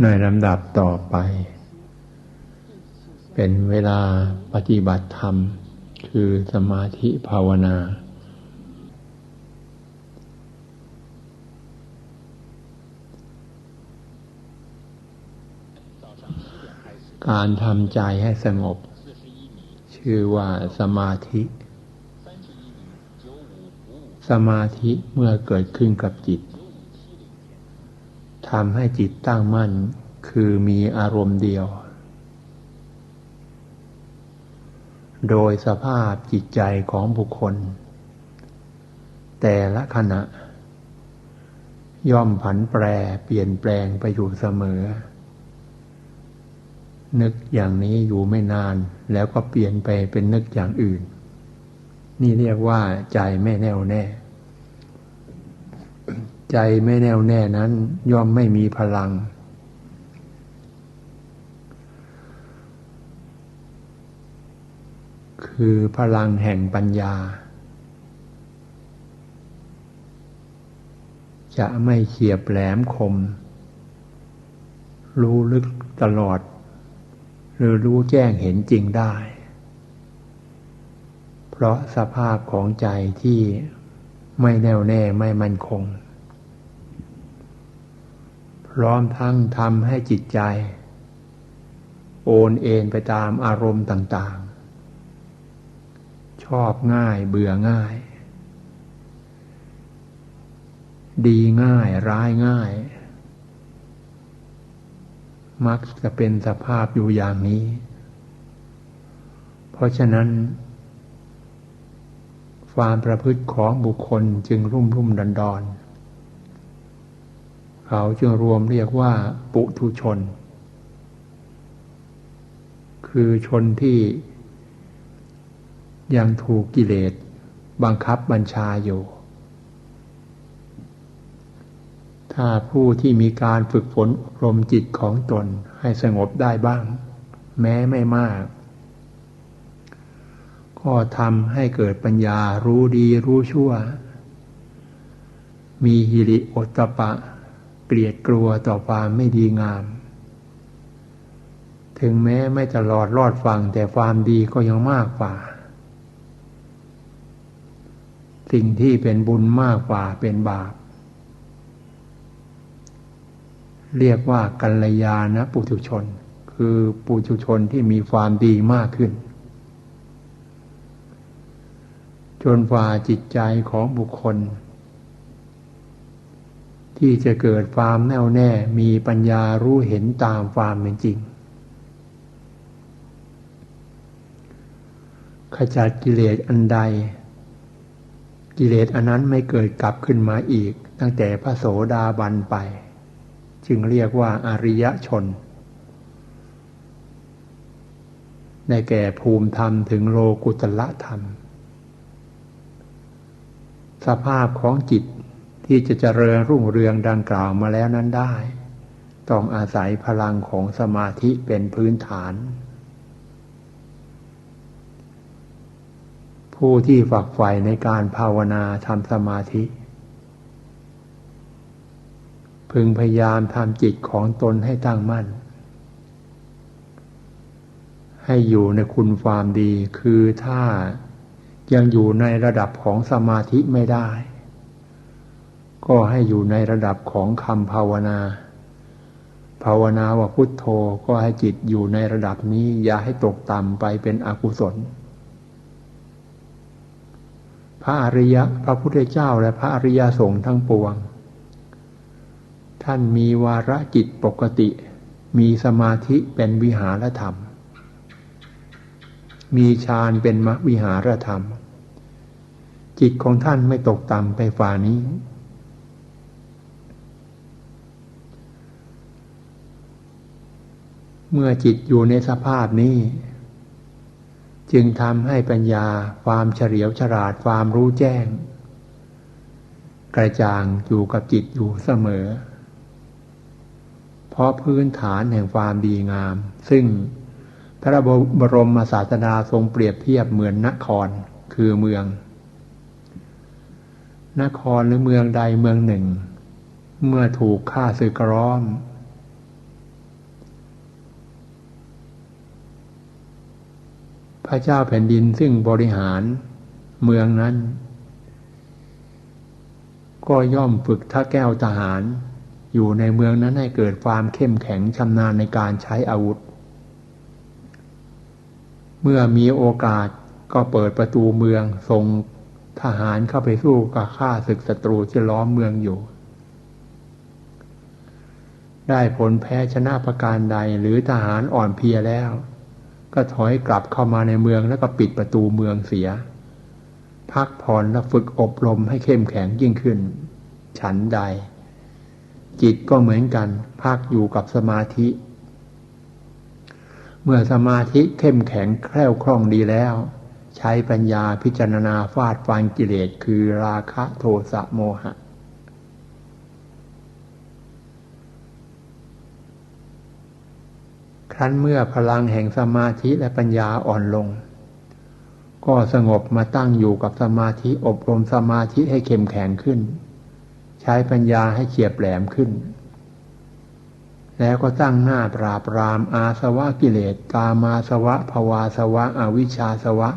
ในลำดับต่อไป เป็นเวลาปฏิบัติธรรม คือสมาธิภาวนา การทำใจให้สงบ ชื่อว่าสมาธิ สมาธิเมื่อเกิดขึ้นกับจิต ทำให้จิตตั้งมั่น คือมีอารมณ์เดียว โดยสภาพจิตใจของบุคคล แต่ละขณะ ย่อมผันแปรเปลี่ยนแปลงไปอยู่เสมอ นึกอย่างนี้อยู่ไม่นานแล้วก็เปลี่ยนไปเป็นนึกอย่างอื่น นี่เรียกว่าใจไม่แน่วแน่ ใจไม่แน่วแน่นั้น ย่อมไม่มีพลัง คือพลังแห่งปัญญา จะไม่เฉียบแหลมคม รู้ลึกตลอด หรือรู้แจ้งเห็นจริงได้ เพราะสภาพของใจที่ไม่แน่วแน่ไม่มั่นคง พร้อมทั้งทำให้จิตใจ โอนเอ็นไปตามอารมณ์ต่างๆ ชอบง่ายเบื่อง่าย ดีง่ายร้ายง่าย มักจะเป็นสภาพอยู่อย่างนี้ เพราะฉะนั้น ความประพฤติของบุคคลจึงรุ่มรุ่มดอนดอน เขาจึงรวมเรียกว่าปุถุชน คือชนที่ยังถูกกิเลสบังคับบัญชาอยู่ ถ้าผู้ที่มีการฝึกฝนอบรมจิตของตนให้สงบได้บ้าง แม้ไม่มาก ก็ทำให้เกิดปัญญารู้ดีรู้ชั่ว มีฮิริโอตปะ กลียดกลัวต่อความไม่ดีงาม ถึงแม้ไม่ตลอดรอดฟังแต่ความดีก็ยังมากกว่า สิ่งที่เป็นบุญมากกว่าเป็นบาป เรียกว่ากัลยาณปุถุชน คือปุถุชนที่มีความดีมากขึ้นจนฝ่าจิตใจของบุคคล ที่จะเกิดความแน่วแน่มีปัญญารู้เห็นตามความเป็นจริง ขจัดกิเลสอันใด กิเลสอันนั้นไม่เกิดกลับขึ้นมาอีก ตั้งแต่พระโสดาบันไป จึงเรียกว่าอริยชน ในแก่ภูมิธรรมถึงโลกุตละธรรม สภาพของจิต ที่จะเจริญรุ่งเรืองดังกล่าวมาแล้วนั้นได้ ต้องอาศัยพลังของสมาธิเป็นพื้นฐาน ผู้ที่ฝักใฝ่ในการภาวนาทำสมาธิ พึงพยายามทำจิตของตนให้ตั้งมั่น ให้อยู่ในคุณความดีคือถ้ายังอยู่ในระดับของสมาธิไม่ได้ ก็ให้อยู่ในระดับของคำภาวนา ภาวนาว่าพุทโธก็ให้จิตอยู่ในระดับนี้ อย่าให้ตกต่ำไปเป็นอกุศล พระอริยะพระพุทธเจ้าและพระอริยสงฆ์ทั้งปวง ท่านมีวาระจิตปกติ มีสมาธิเป็นวิหารธรรม มีฌานเป็นมวิหารธรรม จิตของท่านไม่ตกต่ำไปฝ่านี้ เมื่อจิตอยู่ในสภาพนี้ จึงทำให้ปัญญาความเฉลียวฉลาดความรู้แจ้ง กระจ่างอยู่กับจิตอยู่เสมอ เพราะพื้นฐานแห่งความดีงาม ซึ่งพระบรมศาสดาทรงเปรียบเทียบเหมือนนครคือเมือง นครหรือเมืองใดเมืองหนึ่ง เมื่อถูกฆ่าศึกร้อม พระเจ้าแผ่นดินซึ่งบริหารเมืองนั้น ก็ย่อมฝึกท่าแก้วทหาร อยู่ในเมืองนั้นให้เกิดความเข้มแข็งชำนาญในการใช้อาวุธ เมื่อมีโอกาสก็เปิดประตูเมืองส่งทหารเข้าไปสู้กับข้าศึกศัตรูที่ล้อมเมืองอยู่ ได้ผลแพ้ชนะประการใดหรือทหารอ่อนเพลียแล้ว ก็ถอยกลับเข้ามาในเมืองแล้วก็ปิดประตูเมืองเสีย พักผ่อนและฝึกอบรมให้เข้มแข็งยิ่งขึ้น ฉันใด จิตก็เหมือนกัน พักอยู่กับสมาธิ เมื่อสมาธิเข้มแข็งแคล่วคล่องดีแล้ว ใช้ปัญญาพิจารณาฟาดฟันกิเลสคือราคะโทสะโมหะ ครั้นเมื่อพลังแห่งสมาธิและปัญญาอ่อนลง ก็สงบมาตั้งอยู่กับสมาธิอบรมสมาธิให้เข้มแข็งขึ้น ใช้ปัญญาให้เฉียบแหลมขึ้น แล้วก็ตั้งหน้าปราบรามอาสวะกิเลสกามาสวะภวาสวะ อวิชชาสวะ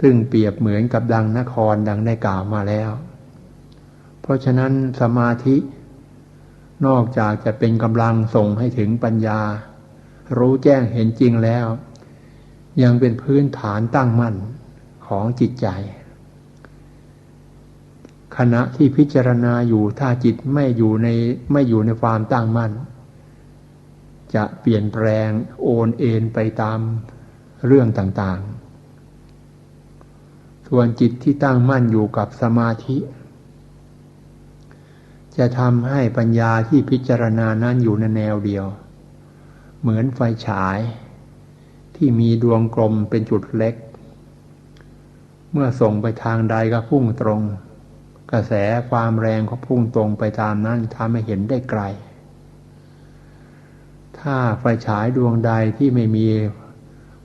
ซึ่งเปรียบเหมือนกับดังนครดังได้กล่าวมาแล้ว เพราะฉะนั้นสมาธิ นอกจากจะเป็นกำลังส่งให้ถึงปัญญา รู้แจ้งเห็นจริงแล้ว ยังเป็นพื้นฐานตั้งมั่นของจิตใจ ขณะที่พิจารณาอยู่ถ้าจิตไม่อยู่ในไม่อยู่ในความตั้งมั่น จะเปลี่ยนแปลงโอนเอ็นไปตามเรื่องต่างๆ ส่วนจิตที่ตั้งมั่นอยู่กับสมาธิ จะทำให้ปัญญาที่พิจารณานั้นอยู่ในแนวเดียว เหมือนไฟฉาย ที่มีดวงกลมเป็นจุดเล็ก เมื่อส่งไปทางใดก็พุ่งตรง กระแสความแรงก็พุ่งตรงไปตามนั้นทำให้เห็นได้ไกล ถ้าไฟฉายดวงใดที่ไม่มี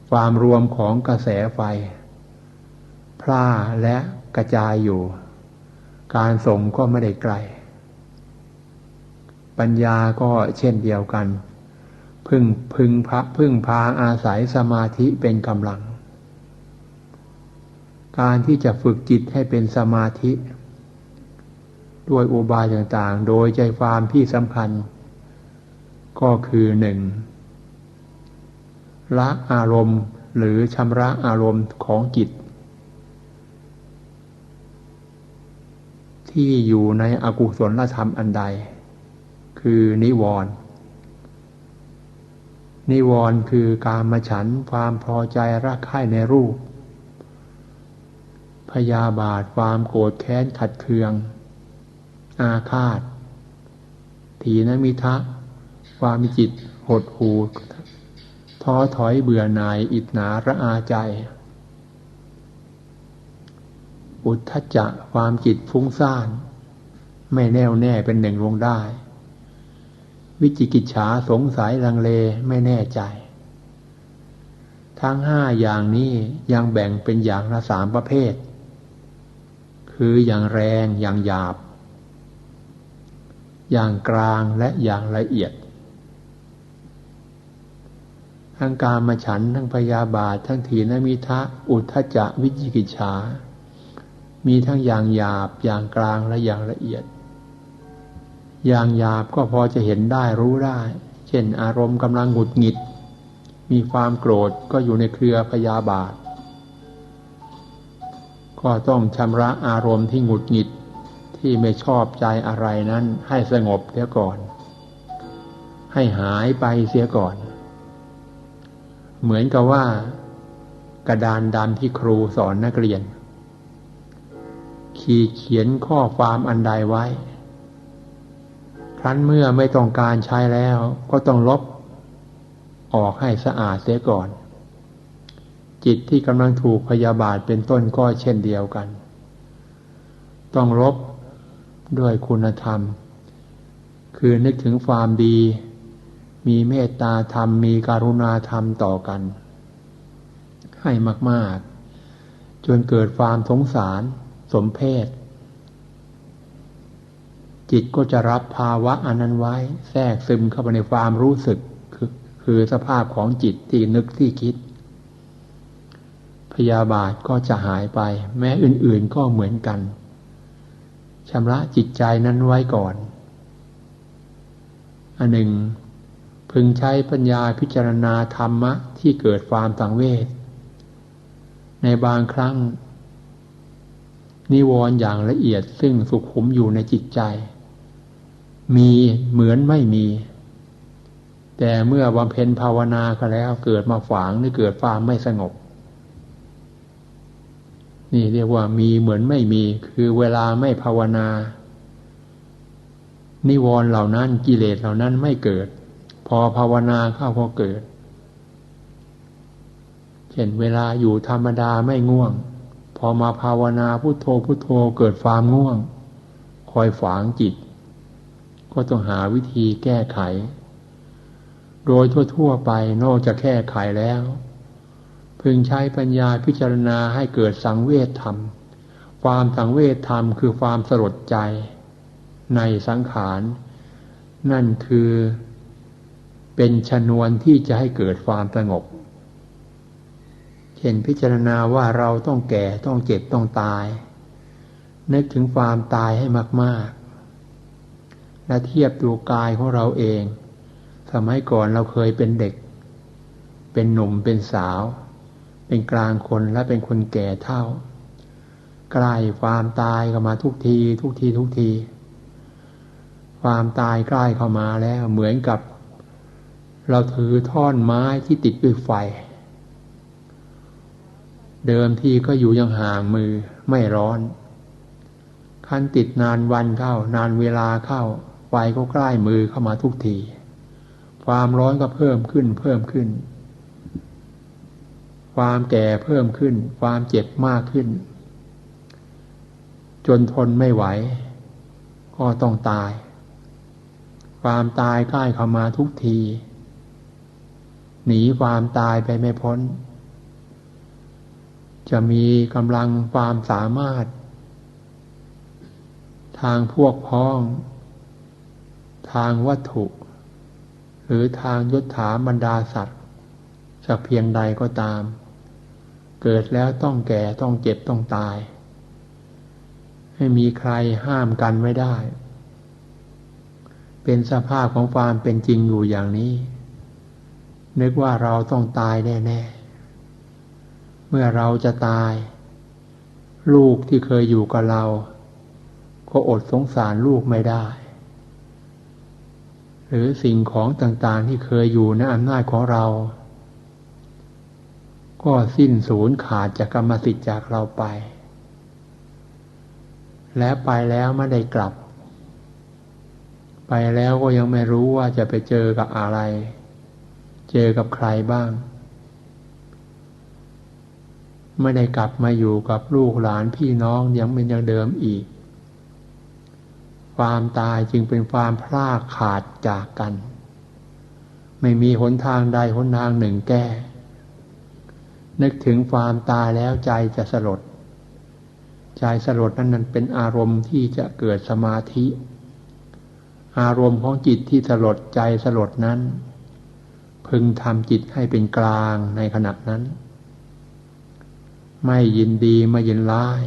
ความรวมของกระแสไฟพร่าและกระจายอยู่ การส่งก็ไม่ได้ไกล ปัญญาก็เช่นเดียวกัน พึ่งพึ่งพระพึ่งพาอาศัยสมาธิเป็นกำลัง การที่จะฝึกจิตให้เป็นสมาธิ ด้วยอุบายต่างๆ โดยใจความที่สำคัญ ก็คือหนึ่งละอารมณ์หรือชำระอารมณ์ของจิต ที่อยู่ในอกุศลธรรมอันใด คือนิวรณ์นิวรณ์คือการมาฉันความพอใจรักใคร่ในรูป พยาบาทความโกรธแค้นขัดเคือง อาฆาต ถีนมิทะ ความมีจิตหดหูท้อถอยเบื่อหน่ายอิจนาระอาใจ อุทธจะความจิตฟุ้งซ่าน ไม่แน่วแน่เป็นหนึ่งลงได้ วิจิกิจฉาสงสัยลังเลไม่แน่ใจ ทั้งห้าอย่างนี้ยังแบ่งเป็นอย่างละสามประเภท คืออย่างแรงอย่างหยาบ อย่างกลางและอย่างละเอียด ทั้งการมาฉันทั้งพยาบาท ทั้งถีนมิทะอุทธจะวิจิกิจฉามีทั้งอย่างหยาบอย่างกลางและอย่างละเอียด อย่างหยาบก็พอจะเห็นได้รู้ได้ เช่นอารมณ์กำลังหงุดหงิด มีความโกรธก็อยู่ในเครือพยาบาท ก็ต้องชำระอารมณ์ที่หงุดหงิดที่ไม่ชอบใจอะไรนั้นให้สงบเสียก่อน ให้หายไปเสียก่อน เหมือนกับว่า กระดานดำที่ครูสอนนักเรียน ขีดเขียนข้อความอันใดไว้ ครั้นเมื่อไม่ต้องการใช้แล้วก็ต้องลบออกให้สะอาดเสียก่อน จิตที่กำลังถูกพยาบาทเป็นต้นก็เช่นเดียวกัน ต้องลบด้วยคุณธรรม คือนึกถึงความดี มีเมตตาธรรม มีการุณาธรรมต่อกัน ให้มาก ๆ จนเกิดความสงสาร สมเพศ จิตก็จะรับภาวะอันนั้นไว้ แทรกซึมเข้าไปในความรู้สึกคือคคือสภาพของจิตที่นึกที่คิด พยาบาทก็จะหายไป แม้อื่นๆก็เหมือนกันชำระจิตใจนั้นไว้ก่อน อันหนึ่ง พึงใช้ปัญญาพิจารณาธรรมะที่เกิดความสังเวชในบางครั้ง นิวรณ์อย่างละเอียดซึ่งสุขุมอยู่ในจิตใจ มีเหมือนไม่มี แต่เมื่อบำเพ็ญภาวนาก็แล้ว เกิดมาฝังหรือเกิดความไม่สงบ นี่เรียกว่ามีเหมือนไม่มี คือเวลาไม่ภาวนา นิวรณ์เหล่านั้นกิเลสเหล่านั้นไม่เกิด พอภาวนาเข้าก็เกิดเช่นเวลาอยู่ธรรมดาไม่ง่วง พอมาภาวนาพุโทโธพุโทโธเกิดความง่วง คอยฝังจิต ก็ต้องหาวิธีแก้ไข โดยทั่วๆไปนอกจากแก้ไขแล้ว พึงใช้ปัญญาพิจารณาให้เกิดสังเวชธรรม ความสังเวชธรรมคือความสลดใจ ในสังขาร นั่นคือเป็นชนวนที่จะให้เกิดความสงบเห็นพิจารณาว่าเราต้องแก่ต้องเจ็บต้องตาย นึกถึงความตายให้มากๆ และเทียบดูกายของเราเอง สมัยก่อนเราเคยเป็นเด็ก เป็นหนุ่มเป็นสาว เป็นกลางคนและเป็นคนแก่เท่า ใกล้ความตายเข้ามาทุกที ทุกทีทุกที ความตายใกล้เข้ามาแล้วเหมือนกับ เราถือท่อนไม้ที่ติดด้วยไฟ เดิมทีก็อยู่ยังห่างมือไม่ร้อนคันติดนานวันเข้านานเวลาเข้า ฟก็ใกล้มือเข้ามาทุกที ความร้อนก็เพิ่มขึ้นเพิ่มขึ้น ความแก่เพิ่มขึ้น ความเจ็บมากขึ้น จนทนไม่ไหว ก็ต้องตาย ความตายใกล้เข้ามาทุกที หนีความตายไปไม่พ้น จะมีกำลังความสามารถ ทางพวกพ้อง ทางวัตถุ หรือทางยศถาบรรดาสัตว์จะเพียงใดก็ตาม เกิดแล้วต้องแก่ต้องเจ็บต้องตายให้มีใครห้ามกันไม่ได้ เป็นสภาพของความเป็นจริงอยู่อย่างนี้ นึกว่าเราต้องตายแน่ๆมื่อเราจะตาย ลูกที่เคยอยู่กับเรา ก็อดสงสารลูกไม่ได้ หรือสิ่งของต่างๆที่เคยอยู่ในอำนาจของเรา ก็สิ้นสูญขาดจากกรรมสิทธิ์จากเราไป และไปแล้วไม่ได้กลับ ไปแล้วก็ยังไม่รู้ว่าจะไปเจอกับอะไร เจอกับใครบ้าง ไม่ได้กลับมาอยู่กับลูกหลานพี่น้องยังเป็นอย่างเดิมอีก ความตายจึงเป็นความพลาดขาดจากกัน ไม่มีหนทางใดหนทางหนึ่งแก้ นึกถึงความตายแล้วใจจะสลด ใจสลดนั้นนั้นเป็นอารมณ์ที่จะเกิดสมาธิ อารมณ์ของจิตที่สลดใจสลดนั้น พึงทำจิตให้เป็นกลางในขณะนั้น ไม่ยินดีไม่ยินร้าย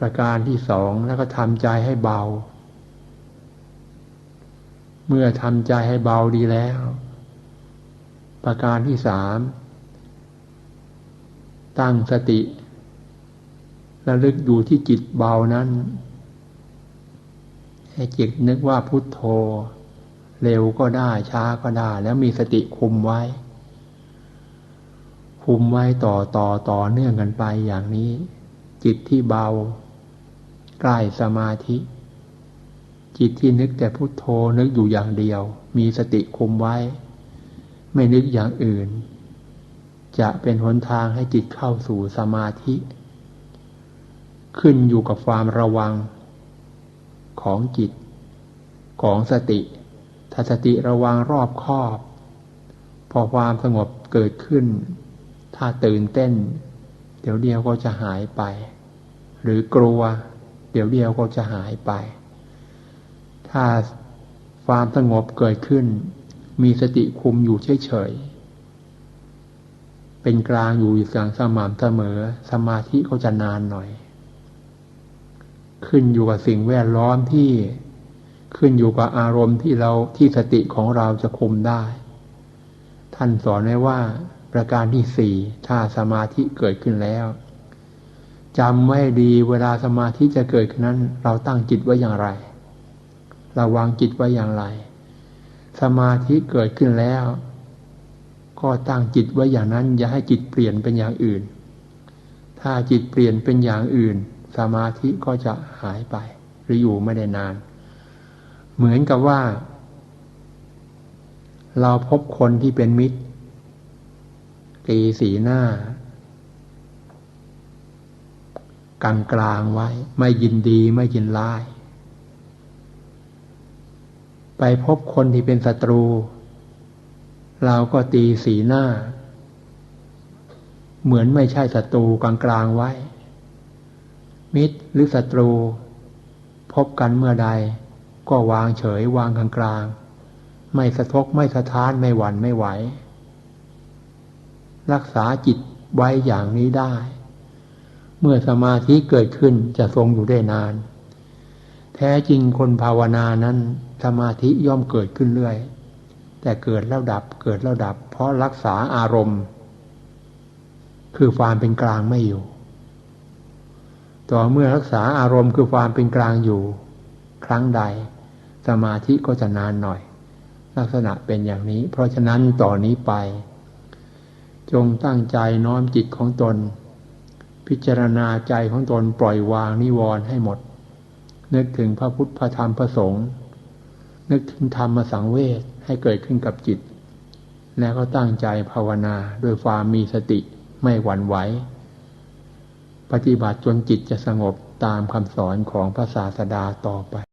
ประการที่สองแล้วก็ทำใจให้เบา เมื่อทำใจให้เบาดีแล้ว ประการที่สามตั้งสติระลึกอยู่ที่จิตเบานั้น ให้จิตนึกว่าพุทโธ เร็วก็ได้ช้าก็ได้ แล้วมีสติคุมไว้ คุมไว้ต่อต่อต่อเนื่องกันไปอย่างนี้ จิตที่เบา ใกล้สมาธิ จิตที่นึกแต่พุโทโธนึกอยู่อย่างเดียว มีสติคุมไว้ ไม่นึกอย่างอื่น จะเป็นหนทางให้จิตเข้าสู่สมาธิ ขึ้นอยู่กับความระวังของจิต ของสติ ถ้าสติระวังรอบคอบ พอความสงบเกิดขึ้น ถ้าตื่นเต้น เดี๋ยวเดียวก็จะหายไป หรือกลัว ดี๋ยวเดียวก็จะหายไป ถ้าความสงบเกิดขึ้น มีสติคุมอยู่เฉยๆ เป็นกลางอยู่อย่างสม่ำเสมอ สมาธิก็จะนานหน่อย ขึ้นอยู่กับสิ่งแวดล้อมที่ขึ้นอยู่กับอารมณ์ที่เราที่สติของเราจะคุมได้ ท่านสอนไว้ว่าประการที่สี่ถ้าสมาธิเกิดขึ้นแล้ว จำไว้ดีเวลาสมาธิจะเกิดขึ้นนั้น เราตั้งจิตไว้อย่างไร เระวางจิตไว้อย่างไร สมาธิเกิดขึ้นแล้ว ก็ตั้งจิตไว้อย่างนั้น อย่าให้จิตเปลี่ยนเป็นอย่างอื่น ถ้าจิตเปลี่ยนเป็นอย่างอื่น สมาธิก็จะหายไป หรืออยู่ไม่ได้นาน เหมือนกับว่า เราพบคนที่เป็นมิตรตีสีหน้า กลางกลางไว้ ไม่ยินดีไม่ยินร้าย ไปพบคนที่เป็นศัตรู เราก็ตีสีหน้า เหมือนไม่ใช่ศัตรูกลางกลางไว้ มิตรหรือศัตรู พบกันเมื่อใด ก็วางเฉยวางกลางกลางไม่สะทกไม่สะท้านไม่หวั่นไม่ไหว รักษาจิตไว้อย่างนี้ได้ เมื่อสมาธิเกิดขึ้นจะทรงอยู่ได้นาน แท้จริงคนภาวนานั้นสมาธิย่อมเกิดขึ้นเรื่อย แต่เกิดแล้วดับเกิดแล้วดับ เพราะรักษาอารมณ์ คือความเป็นกลางไม่อยู่ ต่อเมื่อรักษาอารมณ์คือความเป็นกลางอยู่ ครั้งใด สมาธิก็จะนานหน่อย ลักษณะเป็นอย่างนี้ เพราะฉะนั้นต่อนนี้ไป จงตั้งใจน้อมจิตของตน พิจารณาใจของตนปล่อยวางนิวรณ์ให้หมด นึกถึงพระพุทธพระธรรมพระสงฆ์นึกถึงธรรมสังเวชให้เกิดขึ้นกับจิต แล้วก็ตั้งใจภาวนาด้วยความมีสติไม่หวั่นไหวปฏิบัติจนจิตจะสงบตามคำสอนของพระศาสดาต่อไป